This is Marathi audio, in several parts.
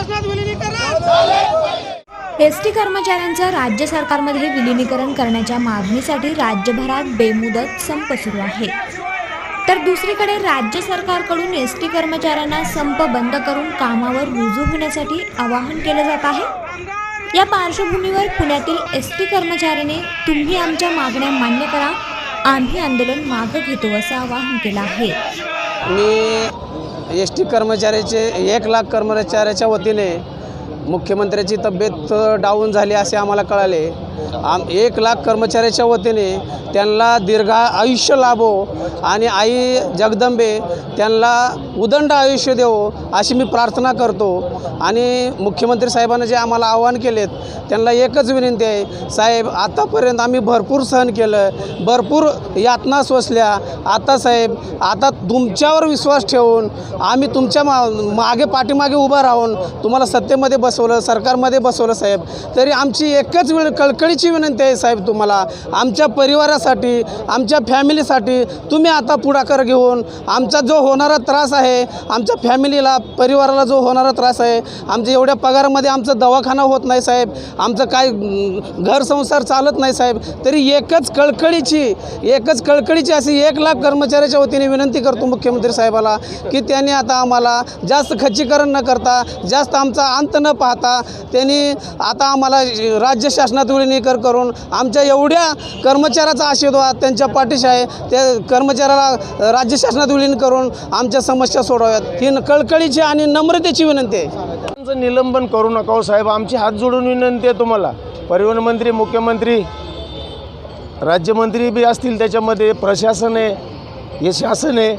शासनात विलिनीकरण! एस टी कर्मचाऱ्यांचं राज्य सरकारमध्ये विलिनीकरण करण्याच्या मागणीसाठी राज्यभरात बेमुदत संप सुरू आहे. तर दुसरीकडे राज्य सरकारकडून एस टी कर्मचाऱ्यांना संप बंद करून कामावर रुजू होण्यासाठी आवाहन केलं जात आहे. या पार्श्वभूमीवर पुण्यातील एस टी कर्मचाऱ्याने तुम्ही आमच्या मागण्या मान्य करा आम्ही आंदोलन मागं घेतो असं आवाहन केलं आहे. मी एस टी कर्मचाऱ्याचे एक लाख कर्मचाऱ्याच्या वतीने मुख्यमंत्र्याची तब्येत डाऊन झाली असे आम्हाला कळाले. आम एक लाख कर्मचाऱ्याच्या वतीने त्यांना दीर्घ आयुष्य लाभो आणि आई जगदंबे त्यांना उदंड आयुष्य देवो अशी मी प्रार्थना करतो. आणि मुख्यमंत्री साहेबांना जे आम्हाला आवाहन केलेत त्यांना एकच विनंती आहे साहेब आतापर्यंत आम्ही भरपूर सहन केलं. भरपूर यातना सोसल्या. आता साहेब आता तुमच्यावर विश्वास ठेवून आम्ही तुमच्या मा मागे पाठीमागे उभं राहून तुम्हाला सत्तेमध्ये बस बसवलं सरकारमध्ये बसवलं साहेब. तरी आमची एकच वेळ कळकळीची विनंती आहे साहेब तुम्हाला. आमच्या परिवारासाठी आमच्या फॅमिलीसाठी तुम्ही आता पुढाकार घेऊन आमचा जो होणारा त्रास आहे आमच्या फॅमिलीला परिवाराला जो होणारा त्रास आहे आमच्या एवढ्या पगारामध्ये आमचं दवाखाना होत नाही साहेब. आमचं काय घर संसार चालत नाही साहेब. तरी एकच कळकळीची एकच कळकळीची अशी एक लाख कर्मचाऱ्याच्या वतीने विनंती करतो मुख्यमंत्री साहेबाला की त्यांनी आता आम्हाला जास्त खच्चीकरण न करता जास्त आमचा अंत न पाहता त्यांनी आता आम्हाला राज्य शासनात विलिनीकर करून आमच्या एवढ्या कर्मचाऱ्याचा आशीर्वाद त्यांच्या पाठीशी आहे. त्या कर्मचाऱ्याला राज्य शासनात विलीन करून आमच्या समस्या सोडवाव्यात. ही कळकळीची आणि नम्रतेची विनंती आहे. त्यांचं निलंबन करू नका हो साहेब. आमची हात जोडून विनंती आहे तुम्हाला. परिवहन मंत्री मुख्यमंत्री राज्यमंत्री बी असतील त्याच्यामध्ये प्रशासन आहे हे शासन आहे.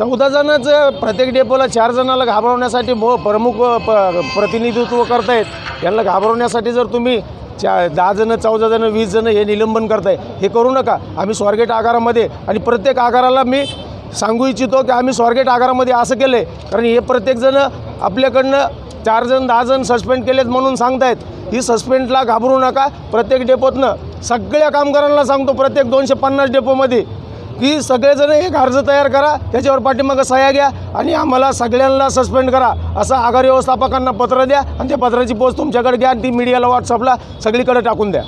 चौदा जणांचं प्रत्येक डेपोला चार जणाला घाबरवण्यासाठी मो प्रमुख प प्रतिनिधित्व करतायत. यांना घाबरवण्यासाठी जर तुम्ही चा दहा जणं चौदा जणं वीस जणं हे निलंबन करताय हे करू नका. आम्ही स्वारगेट आगारामध्ये आणि प्रत्येक आगाराला मी सांगू इच्छितो की आम्ही स्वारगेट आगारामध्ये असं केलं आहे कारण हे प्रत्येकजणं आपल्याकडनं चार जण दहा जण सस्पेंड केलेत म्हणून सांगतायत. ही सस्पेंडला घाबरू नका. प्रत्येक डेपोतनं सगळ्या कामगारांना सांगतो प्रत्येक दोनशे पन्नास डेपोमध्ये. की सगळेजण एक अर्ज तयार करा त्याच्यावर पाठीमागं सह्या घ्या आणि आम्हाला सगळ्यांना सस्पेंड करा. असं आगार व्यवस्थापकांना पत्र द्या आणि त्या पत्राची पोस्ट तुमच्याकडे घ्या आणि ती मीडियाला व्हॉट्सअपला सगळीकडे टाकून द्या.